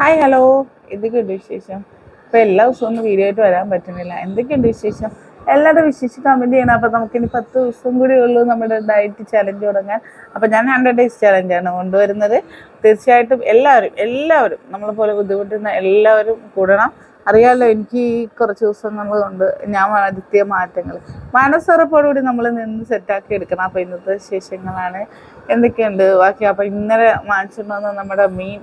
Hi hello എന്തൊക്കെയുണ്ട് വിശേഷം? അപ്പോൾ എല്ലാ ദിവസവും ഒന്നും വീഡിയോ ആയിട്ട് വരാൻ പറ്റുന്നില്ല. എന്തൊക്കെയുണ്ട് വിശേഷം? എല്ലാവരുടെ വിശേഷം കമന്റ് ചെയ്യണം. അപ്പോൾ നമുക്കിനി പത്ത് ദിവസം കൂടി ഉള്ളൂ നമ്മുടെ ഡയറ്റ് ചലഞ്ച് തുടങ്ങാൻ. അപ്പോൾ ഞാൻ ഹൺഡ്രഡ് ഡേയ്സ് ചലഞ്ചാണ് കൊണ്ടുവരുന്നത്. തീർച്ചയായിട്ടും എല്ലാവരും എല്ലാവരും നമ്മളെ പോലെ ബുദ്ധിമുട്ടുന്ന എല്ലാവരും കൂടണം. അറിയാമല്ലോ എനിക്ക് ഈ കുറച്ച് ദിവസങ്ങൾ കൊണ്ട് ഞാൻ വരുത്തിയ മാറ്റങ്ങൾ. മനസ്സുറപ്പോടുകൂടി നമ്മൾ നിന്ന് സെറ്റാക്കി എടുക്കണം. അപ്പോൾ ഇന്നത്തെ വിശേഷങ്ങളാണ്. എന്തൊക്കെയുണ്ട്? ബാക്കി അപ്പോൾ ഇന്നലെ വാങ്ങിച്ചിട്ടുണ്ടെന്ന് നമ്മുടെ മീൻ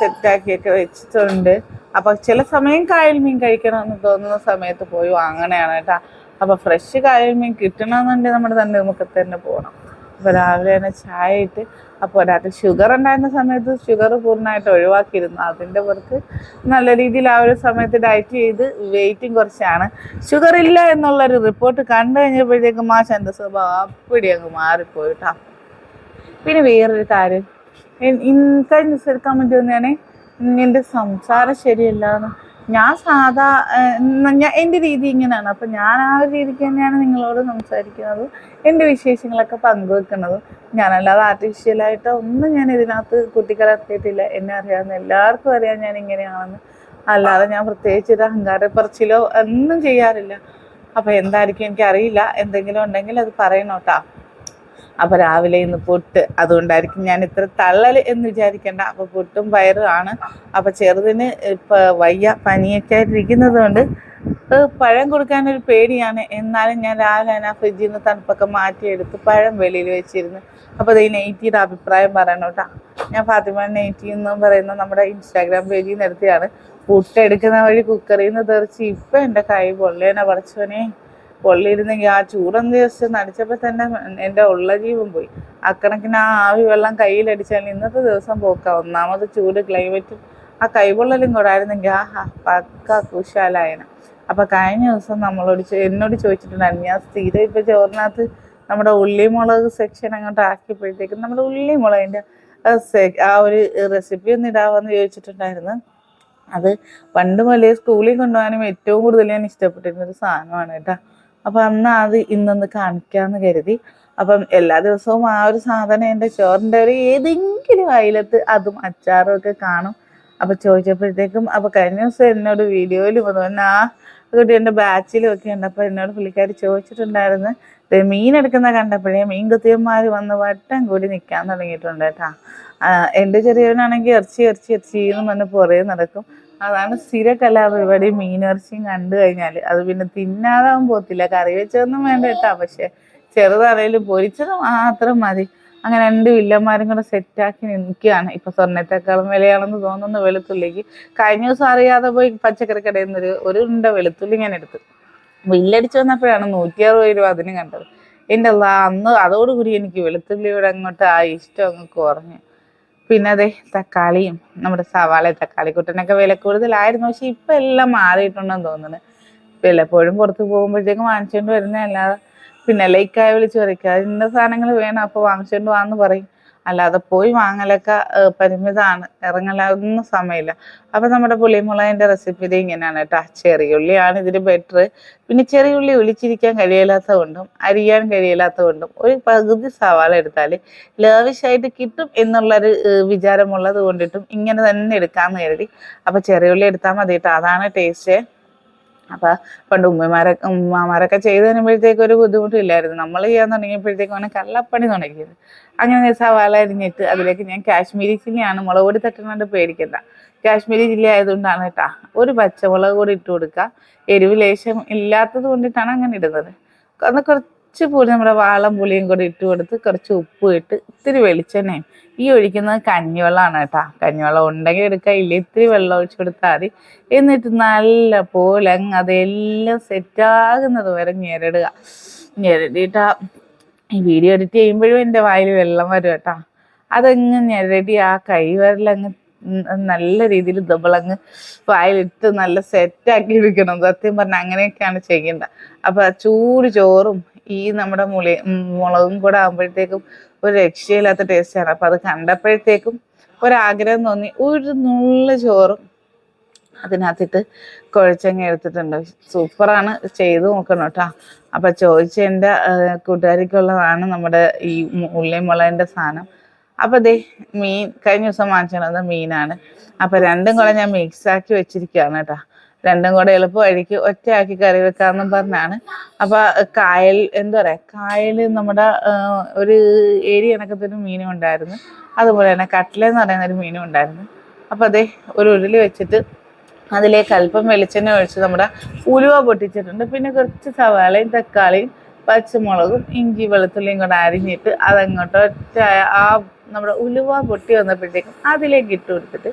സെറ്റാക്കിയൊക്കെ വെച്ചിട്ടുണ്ട്. അപ്പോൾ ചില സമയം കായൽ മീൻ കഴിക്കണമെന്ന് തോന്നുന്ന സമയത്ത് പോയി വാങ്ങണയാണ് കേട്ടോ. അപ്പോൾ ഫ്രഷ് കായൽ മീൻ കിട്ടണമെന്നുണ്ടെങ്കിൽ നമ്മുടെ തന്നെ നമുക്ക് തന്നെ പോകണം അപ്പോൾ രാവിലെ തന്നെ ചായ ഇട്ട് അപ്പോൾ ഒരാൾക്ക് ഷുഗർ ഉണ്ടായിരുന്ന സമയത്ത് ഷുഗർ പൂർണമായിട്ട് ഒഴിവാക്കിയിരുന്നു. അതിന്റെ പുറത്ത് നല്ല രീതിയിൽ ആ ഒരു സമയത്ത് ഡയറ്റ് ചെയ്ത് വെയിറ്റും കുറച്ചാണ്. ഷുഗർ ഇല്ല എന്നുള്ളൊരു റിപ്പോർട്ട് കണ്ടു കഴിഞ്ഞപ്പോഴത്തേക്കും മാഷ് എന്റെ സ്വഭാവം അപ്പടി അങ്ങ് മാറിപ്പോയിട്ടാ പിന്നെ വേറൊരു കാര്യം. ദിവസം എടുക്കാൻ വേണ്ടി വന്നതാണ്. എന്റെ സംസാരം ശരിയല്ലാന്ന്. ഞാൻ സാധാ ഞാൻ എന്റെ രീതി ഇങ്ങനെയാണ്. അപ്പം ഞാൻ ആ ഒരു രീതിക്ക് തന്നെയാണ് നിങ്ങളോട് സംസാരിക്കുന്നത്. എന്റെ വിശേഷങ്ങളൊക്കെ പങ്കുവെക്കുന്നത്. ഞാനല്ലാതെ ആർട്ടിഫിഷ്യലായിട്ട് ഒന്നും ഞാൻ ഇതിനകത്ത് കുട്ടികളെത്തിയിട്ടില്ല എന്നെ അറിയാവുന്ന എല്ലാവർക്കും അറിയാം ഞാൻ ഇങ്ങനെയാണെന്ന്. അല്ലാതെ ഞാൻ പ്രത്യേകിച്ച് ഒരു അഹങ്കാരപ്പറച്ചിലോ ഒന്നും ചെയ്യാറില്ല. അപ്പം എന്തായിരിക്കും എനിക്കറിയില്ല. എന്തെങ്കിലും ഉണ്ടെങ്കിൽ അത് പറയണോട്ടാ. അപ്പൊ രാവിലെ ഇന്ന് പുട്ട്. അതുകൊണ്ടായിരിക്കും ഞാൻ ഇത്ര തള്ളൽ എന്ന് വിചാരിക്കേണ്ട. അപ്പൊ പുട്ടും ആണ്. അപ്പൊ ചെറുതിന് ഇപ്പൊ വയ്യ പനിയൊക്കെ ആയിട്ടിരിക്കുന്നത് കൊണ്ട് പഴം കൊടുക്കാനൊരു പേടിയാണ്. എന്നാലും ഞാൻ രാവിലെ ആ ഫ്രിഡ്ജിൽ നിന്ന് തണുപ്പൊക്കെ മാറ്റിയെടുത്ത് പഴം വെളിയിൽ വെച്ചിരുന്നു. അപ്പോൾ ഈ നെയ്റ്റിയുടെ അഭിപ്രായം പറയണം കേട്ടോ. ഞാൻ ഫാത്തിമ നെയ്റ്റി എന്ന് പറയുന്ന നമ്മുടെ ഇൻസ്റ്റാഗ്രാം പേജിൽ നിന്ന് എടുത്തതാണ് പുട്ടെടുക്കുന്ന വഴി കുക്കറിൽ നിന്ന് തെറിച്ച് ഇപ്പം എന്റെ കൈ പൊള്ളേനെ പറിച്ചോനെ പൊള്ളിയിരുന്നെങ്കിൽ ആ ചൂടൊന്ന് ദിവസം നടിച്ചപ്പോൾ തന്നെ എന്റെ ഉള്ള ജീവൻ പോയി. അക്കണക്കിന് ആ ആവി വെള്ളം കയ്യിലടിച്ചാൽ ഇന്നത്തെ ദിവസം പോക്കാം. ഒന്നാമത് ചൂട് ക്ലൈമറ്റ് ആ കൈപൊള്ളലും കൂടെ ആയിരുന്നെങ്കിൽ ആ പക്ക കുശാലായന. അപ്പോൾ കഴിഞ്ഞ ദിവസം നമ്മളോട് എന്നോട് ചോദിച്ചിട്ടുണ്ടായിരുന്നു ഞാൻ സ്ഥിരം ഇപ്പോൾ ചോറിനകത്ത് നമ്മുടെ ഉള്ളിമുളക് സെക്ഷൻ അങ്ങോട്ട് ആക്കിയപ്പോഴത്തേക്കും നമ്മുടെ ഉള്ളിമുളകിന്റെ ആ ഒരു റെസിപ്പി ഒന്ന് ഇടാവെന്ന് ചോദിച്ചിട്ടുണ്ടായിരുന്നു. അത് പണ്ട് മുതലേ സ്കൂളിൽ കൊണ്ടുപോകാനും ഏറ്റവും കൂടുതൽ ഞാൻ ഇഷ്ടപ്പെട്ടിരുന്ന ഒരു സാധനമാണ് കേട്ടോ. അപ്പൊ അന്ന് അത് ഇന്നൊന്ന് കാണിക്കാന്ന് കരുതി. അപ്പം എല്ലാ ദിവസവും ആ ഒരു സാധനം എന്റെ ചോറിന്റെ ഒരു ഏതെങ്കിലും അയലത്ത് അതും അച്ചാറും ഒക്കെ കാണും. അപ്പൊ ചോദിച്ചപ്പോഴത്തേക്കും അപ്പൊ കഴിഞ്ഞ ദിവസം എന്നോട് വീഡിയോയിൽ വന്നു. ആ കുട്ടി എന്റെ ബാച്ചിലും ഒക്കെ ഉണ്ട് എന്നോട് പുള്ളിക്കാരി ചോദിച്ചിട്ടുണ്ടായിരുന്നു മീൻ എടുക്കുന്ന കണ്ടപ്പോഴേ മീൻ കുത്തിയന്മാർ വന്ന് വട്ടം കൂടി നിൽക്കാൻ തുടങ്ങിയിട്ടുണ്ട് കേട്ടാ. എന്റെ ചെറിയവനാണെങ്കിൽ ഇറച്ചി ഇറച്ചി ഇറച്ചി എന്ന് പറഞ്ഞ് പുറകെ നടക്കും. അതാണ് സ്ഥിര കലാപരിപാടി മീനിറച്ചിയും കണ്ടു കഴിഞ്ഞാൽ അത് പിന്നെ തിന്നാതാവും പോത്തില്ല കറി വെച്ചതൊന്നും വേണ്ട കേട്ടാ. പക്ഷെ ചെറുതാണേലും പൊരിച്ചത് മാത്രം മതി. അങ്ങനെ രണ്ട് വില്ലന്മാരും കൂടെ സെറ്റാക്കി നിൽക്കുകയാണ്. ഇപ്പൊ സ്വർണത്തെക്കാളും വിലയാണെന്ന് തോന്നുന്നു വെളുത്തുള്ളിക്ക്. കഴിഞ്ഞ ദിവസം അറിയാതെ പോയി പച്ചക്കറി കടയിൽ നിന്ന് ഒരു ഉണ്ട വെളുത്തുള്ളി ഞാൻ എടുത്തു. ബില്ലടിച്ചു വന്നപ്പോഴാണ് നൂറ്റി അറുപത് രൂപ അതിന് കണ്ടത്. എന്റെ അന്ന് അതോടുകൂടി എനിക്ക് വെളുത്തുള്ളിയോട് അങ്ങോട്ട് ആ ഇഷ്ടം അങ്ങ് കുറഞ്ഞു. പിന്നെ അതെ തക്കാളിയും നമ്മുടെ സവാള തക്കാളി കുട്ടനൊക്കെ വില കൂടുതലായിരുന്നു. പക്ഷെ ഇപ്പൊ എല്ലാം മാറിയിട്ടുണ്ടെന്ന് തോന്നുന്നു. വല്ലപ്പോഴും പുറത്ത് പോകുമ്പോഴത്തേക്കും വാങ്ങിച്ചുകൊണ്ട് വരുന്നതല്ലാതെ. പിന്നെ ലൈക്കായ വിളിച്ച് പറയും ഇന്ന സാധനങ്ങൾ വേണം അപ്പോൾ വാങ്ങിച്ചുകൊണ്ട് വാന്ന് പറയും. അല്ലാതെ പോയി വാങ്ങലൊക്കെ പരിമിതമാണ് ഇറങ്ങലൊന്നും സമയമില്ല. അപ്പൊ നമ്മുടെ പുളിമുളകിന്റെ റെസിപ്പി ഇത് ഇങ്ങനെയാണ് കേട്ടോ. ചെറിയുള്ളിയാണ് ഇതിന് ബെറ്റർ പിന്നെ ചെറിയുള്ളി ഒളിച്ചിരിക്കാൻ കഴിയില്ലാത്ത കൊണ്ടും അരിയാൻ കഴിയില്ലാത്ത കൊണ്ടും ഒരു പകുതി സവാള എടുത്താൽ ലേവിഷായിട്ട് കിട്ടും എന്നുള്ളൊരു വിചാരമുള്ളത് കൊണ്ടിട്ടും ഇങ്ങനെ തന്നെ എടുക്കാമെന്ന് കരുതി. അപ്പൊ ചെറിയുള്ളി എടുത്താൽ മതി കേട്ടോ അതാണ് ടേസ്റ്റ് അപ്പൊ പണ്ട് ഉമ്മമാരൊക്കെ ഉമ്മമാരൊക്കെ ചെയ്ത് തരുമ്പോഴത്തേക്ക് ഒരു ബുദ്ധിമുട്ടില്ലായിരുന്നു. നമ്മൾ ചെയ്യാൻ തുടങ്ങിയപ്പോഴത്തേക്കും അവനെ കള്ളപ്പണി തുടങ്ങിയത്. അങ്ങനെ സവാള അരിഞ്ഞിട്ട് അതിലേക്ക് ഞാൻ കാശ്മീരി ചില്ലിയാണ് മുളക് പൊടി തട്ടുന്നുണ്ട് പേടിക്കണ്ട. കാശ്മീരി ചില്ലി ആയതുകൊണ്ടാണ് കേട്ടാ. ഒരു പച്ചമുളക് കൂടി ഇട്ട് കൊടുക്കുക. എരിവ് ലേശം ഇല്ലാത്തത് കൊണ്ടിട്ടാണ് അങ്ങനെ ഇടുന്നത്. അന്ന് കുറച്ച് പുളി നമ്മുടെ വാളം പുളിയും കൂടി ഇട്ട് കൊടുത്ത് കുറച്ച് ഉപ്പ് ഇട്ട് ഇത്തിരി വെളിച്ചെണ്ണയും ഈ ഒഴിക്കുന്നത് കഞ്ഞിവെള്ളമാണ് കേട്ടാ. കഞ്ഞിവെള്ളം ഉണ്ടെങ്കിൽ എടുക്കുക ഇല്ല? ഇത്തിരി വെള്ളം ഒഴിച്ച് കൊടുത്താൽ മതി. എന്നിട്ട് നല്ല പോലെ അങ്ങ് അതെല്ലാം സെറ്റാകുന്നത് വരെ ഞെരടുക. ഞെരടിയിട്ട് ഈ വീഡിയോ എഡിറ്റ് ചെയ്യുമ്പോഴും എന്റെ വായിൽ വെള്ളം വരും കേട്ടാ. അതങ്ങ് ഞെരടി ആ കൈവരലങ്ങ് നല്ല രീതിയിൽ ദബിളങ്ങ് വായിലിട്ട് നല്ല സെറ്റാക്കി എടുക്കണം. സത്യം പറഞ്ഞാൽ അങ്ങനെയൊക്കെയാണ് ചെയ്യേണ്ടത്. അപ്പം ചൂട് ചോറും ഈ നമ്മുടെ മുളി മുളകും കൂടെ ആകുമ്പോഴത്തേക്കും ഒരു രക്ഷയില്ലാത്ത ടേസ്റ്റാണ് അപ്പൊ അത് കണ്ടപ്പോഴത്തേക്കും ഒരാഗ്രഹം തോന്നി. ഒരു നുള്ള ചോറും അതിനകത്തിട്ട് കുഴച്ചങ്ങ എടുത്തിട്ടുണ്ട്. സൂപ്പറാണ്. ചെയ്തു നോക്കണം കേട്ടോ. അപ്പൊ ചോദിച്ച എന്റെ കൂട്ടുകാരിക്കുള്ളതാണ് നമ്മുടെ ഈ ഉള്ളിമുളകിന്റെ സാധനം. അപ്പൊ ദേ മീൻ കഴിഞ്ഞ ദിവസം വാങ്ങിച്ചത് മീനാണ്. അപ്പൊ രണ്ടും കൂടെ ഞാൻ മിക്സ് ആക്കി വെച്ചിരിക്കുകയാണ് കേട്ടോ. രണ്ടും കൂടെ എളുപ്പമായിരിക്കും ഒറ്റയാക്കി കറി വെക്കാമെന്നും പറഞ്ഞാണ്. അപ്പൊ കായൽ എന്താ പറയാ കായൽ നമ്മുടെ ഒരു ഏരി കണക്കത്തിന് മീനും ഉണ്ടായിരുന്നു. അതുപോലെ തന്നെ കട്ടില എന്ന് പറയുന്ന ഒരു മീനും ഉണ്ടായിരുന്നു. അപ്പൊ അതെ ഒരു ഉരുളി വെച്ചിട്ട് അതിലേക്ക് അല്പം വെളിച്ചെണ്ണ ഒഴിച്ച് നമ്മുടെ ഉലുവ പൊട്ടിച്ചിട്ടുണ്ട്. പിന്നെ കുറച്ച് സവാളയും തക്കാളിയും പച്ചമുളകും ഇഞ്ചി വെളുത്തുള്ളിയും കൂടെ അരിഞ്ഞിട്ട് അതങ്ങോട്ട് ഒറ്റ ആ നമ്മുടെ ഉലുവ പൊട്ടി വന്നപ്പോഴത്തേക്കും അതിലേക്ക് ഇട്ട് കൊടുത്തിട്ട്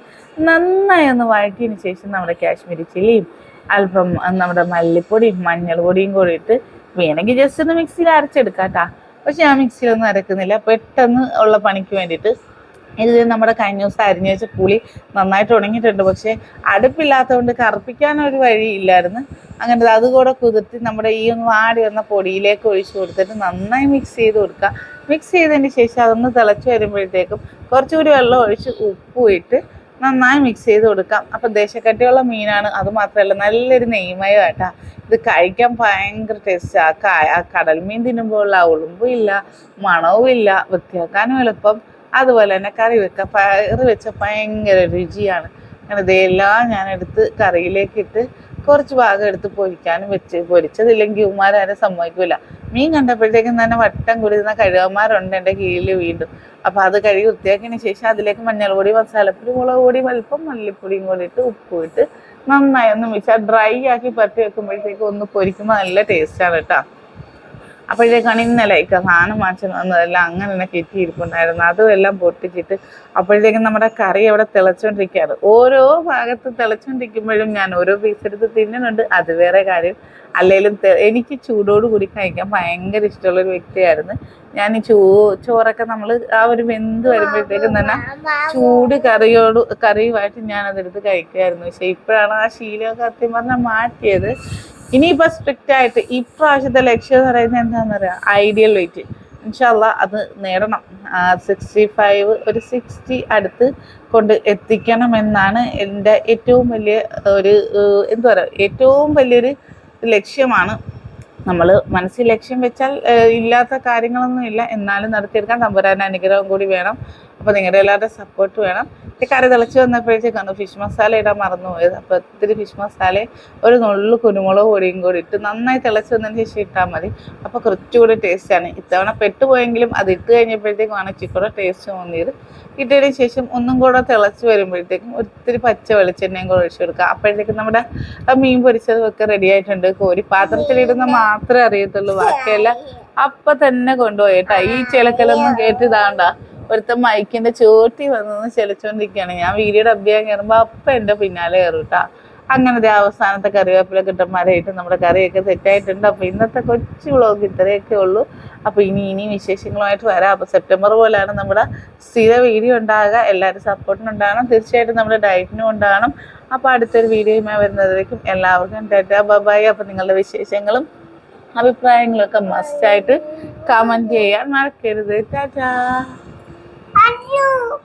നന്നായി ഒന്ന് വഴറ്റിയതിന് ശേഷം നമ്മുടെ കാശ്മീരി ചില്ലിയും അല്പം നമ്മുടെ മല്ലിപ്പൊടിയും മഞ്ഞൾ പൊടിയും കൂടി ഇട്ട് വേണമെങ്കിൽ ജസ്റ്റ് ഒന്ന് മിക്സിയിൽ അരച്ചെടുക്കാം കേട്ടാ പക്ഷെ ഞാൻ മിക്സിയിലൊന്നും അരക്കുന്നില്ല. പെട്ടെന്ന് ഉള്ള പണിക്ക് വേണ്ടിയിട്ട് ഇത് നമ്മുടെ കഴിഞ്ഞ ദിവസം അരിഞ്ഞു വെച്ച പുളി നന്നായിട്ട് ഉണങ്ങിയിട്ടുണ്ട്. പക്ഷെ അടുപ്പില്ലാത്തതുകൊണ്ട് കറുപ്പിക്കാനൊരു വഴിയില്ലായിരുന്നു അങ്ങനെ അതുകൂടെ കുതിർത്തി നമ്മുടെ ഈ ഒന്ന് വാടി വന്ന പൊടിയിലേക്ക് ഒഴിച്ചു കൊടുത്തിട്ട് നന്നായി മിക്സ് ചെയ്ത് കൊടുക്കുക. മിക്സ് ചെയ്തതിന് ശേഷം അതൊന്ന് തിളച്ച് വരുമ്പോഴത്തേക്കും കുറച്ചുകൂടി വെള്ളം ഒഴിച്ച് ഉപ്പും ഇട്ട് നന്നായി മിക്സ് ചെയ്ത് കൊടുക്കാം. അപ്പം ദേശക്കട്ടിയുള്ള മീനാണ്. അത് മാത്രമല്ല നല്ലൊരു നെയ്മയോ കേട്ടാ ഇത് കഴിക്കാൻ ഭയങ്കര ടേസ്റ്റ് ആ. കടൽ മീൻ തിന്നുമ്പോൾ ഉള്ള ഉളുമ്പും ഇല്ല മണവും ഇല്ല വൃത്തിയാക്കാനും എളുപ്പം. അതുപോലെ തന്നെ കറി വെക്കാം കറി വെച്ച ഭയങ്കര രുചിയാണ്. അങ്ങനെ ഇതെല്ലാം ഞാൻ എടുത്ത് കറിയിലേക്ക് ഇട്ട് കുറച്ച് ഭാഗം എടുത്ത് പൊരിക്കാനും വെച്ച് പൊരിച്ചതില്ലെങ്കിൽ ഉമ്മാരും സമ്മതിക്കൂല. മീൻ കണ്ടപ്പോഴത്തേക്കും തന്നെ വട്ടം കുടിക്കുന്ന കഴുകന്മാരുണ്ട് എന്റെ കീഴിൽ വീണ്ടും. അപ്പോൾ അത് കഴുകി വൃത്തിയാക്കിയതിന് ശേഷം അതിലേക്ക് മഞ്ഞൾപൊടി മസാലപ്പൊടി മുളക് പൊടി വലിപ്പം മല്ലിപ്പൊടിയും കൂടി ഇട്ട് ഉപ്പുമിട്ട് നന്നായി ഒന്ന് മിക്സ് ഡ്രൈ ആക്കി പറ്റി വെക്കുമ്പോഴത്തേക്കും ഒന്ന് പൊരിക്കുമ്പോൾ നല്ല ടേസ്റ്റാണ് കേട്ടോ. അപ്പോഴത്തേക്കാണ് ഇന്നലെ സാധനം വാങ്ങിച്ചു വന്നതെല്ലാം അങ്ങനെ തന്നെ കെറ്റിയിരിപ്പുണ്ടായിരുന്നു അതും എല്ലാം പൊട്ടിച്ചിട്ട് അപ്പോഴത്തേക്കും നമ്മുടെ കറി അവിടെ തിളച്ചുകൊണ്ടിരിക്കുകയാണ് ഓരോ ഭാഗത്ത് തിളച്ചുകൊണ്ടിരിക്കുമ്പോഴും ഞാൻ ഓരോ പീസ് എടുത്ത് തിന്നുന്നുണ്ട്. അത് വേറെ കാര്യം. അല്ലെങ്കിലും എനിക്ക് ചൂടോട് കൂടി കഴിക്കാൻ ഭയങ്കര ഇഷ്ടമുള്ള ഒരു വ്യക്തിയായിരുന്നു. ഞാൻ ഈ ചോ ചോറൊക്കെ നമ്മൾ ആ ഒരു വെന്ത് വരുമ്പോഴത്തേക്കും തന്നെ ചൂട് കറിയോട് കറിയുമായിട്ട് ഞാൻ അതെടുത്ത് കഴിക്കുമായിരുന്നു. പക്ഷെ ഇപ്പോഴാണ് ആ ശീലമൊക്കെ സത്യം പറഞ്ഞാൽ മാറ്റിയത്. ഇനിയിപ്പോ സ്ട്രിക്റ്റ് ആയിട്ട് ഇപ്രാവശ്യത്തെ ലക്ഷ്യം എന്ന് പറയുന്നത് എന്താണെന്ന് പറയാം ഐഡിയൽ വെയിറ്റ് ഇൻഷാല്ല അത് നേടണം. സിക്സ്റ്റി ഫൈവ് ഒരു സിക്സ്റ്റി അടുത്ത് കൊണ്ട് എത്തിക്കണം എന്നാണ് എന്റെ ഏറ്റവും വലിയ ഒരു എന്താ പറയുക ഏറ്റവും വലിയൊരു ലക്ഷ്യമാണ്. നമ്മൾ മനസ്സിൽ ലക്ഷ്യം വെച്ചാൽ ഇല്ലാത്ത കാര്യങ്ങളൊന്നും ഇല്ല എന്നാലും നടത്തിയെടുക്കാൻ തമ്പുരാന്റെ അനുഗ്രഹം കൂടി വേണം. അപ്പോൾ നിങ്ങളുടെ എല്ലാവരുടെ സപ്പോർട്ട് വേണം. കറി തിളച്ച് വന്നപ്പോഴത്തേക്കാണ് ഫിഷ് മസാല ഇടാൻ മറന്നു പോയത് അപ്പോൾ ഇത്തിരി ഫിഷ് മസാല ഒരു നുള്ളു കുരുമുളക് പൊടിയും കൂടി ഇട്ട് നന്നായി തിളച്ച് വന്നതിന് ശേഷം ഇട്ടാൽ മതി. അപ്പോൾ കുറച്ചുകൂടി ടേസ്റ്റാണ് ഇത്തവണ പെട്ടുപോയെങ്കിലും അത് ഇട്ട് കഴിഞ്ഞപ്പോഴത്തേക്കുമാണ് ചിക്കയുടെ ടേസ്റ്റ് തോന്നിയത്. ഇട്ടതിന് ശേഷം ഒന്നും കൂടെ തിളച്ച് വരുമ്പോഴത്തേക്കും ഒത്തിരി പച്ച വെളിച്ചെണ്ണയും കൂടെ ഒഴിച്ചു കൊടുക്കുക. അപ്പോഴത്തേക്കും നമ്മുടെ മീൻ പൊരിച്ചത് ഒക്കെ റെഡി ആയിട്ടുണ്ട്. കോരി പാത്രത്തിലിടുന്ന മാത്രമേ അറിയത്തുള്ളൂ. ബാക്കിയെല്ലാം അപ്പൊ തന്നെ കൊണ്ടുപോയി കേട്ടാ. ഈ ചിലക്കലൊന്നും കേട്ടിതാണ്ട. ഒരുത്തൻ മൈക്കിന്റെ ചോട്ടി വന്നു ചെലച്ചോണ്ടിരിക്കുകയാണ്. ഞാൻ വീഡിയോ അഭ്യാസം കയറുമ്പോ അപ്പൊ എന്റെ പിന്നാലെ കയറൂട്ടാ അങ്ങനത്തെ അവസാനത്തെ കറിവേപ്പില കിട്ടന്മാരായിട്ട് നമ്മുടെ കറിയൊക്കെ സെറ്റായിട്ടുണ്ട് അപ്പൊ ഇന്നത്തെ കൊച്ചു വ്ളോഗ് ഇത്രയൊക്കെ ഉള്ളൂ. അപ്പൊ ഇനി ഇനി വിശേഷങ്ങളുമായിട്ട് വരാം. അപ്പൊ സെപ്റ്റംബർ പോലെയാണ് നമ്മുടെ സ്ഥിര വീഡിയോ ഉണ്ടാകുക. എല്ലാവരും സപ്പോർട്ടിനും ഉണ്ടാകണം. തീർച്ചയായിട്ടും നമ്മുടെ ഡയറ്റിനും ഉണ്ടാകണം. അപ്പൊ അടുത്തൊരു വീഡിയോയുമായി വരുന്നതായിരിക്കും എല്ലാവർക്കും ടാറ്റാ ബബായി അപ്പൊ നിങ്ങളുടെ വിശേഷങ്ങളും അഭിപ്രായങ്ങളൊക്കെ മസ്റ്റായിട്ട് കമന്റ് ചെയ്യാൻ മറക്കരുത്. ടാറ്റാ. 哟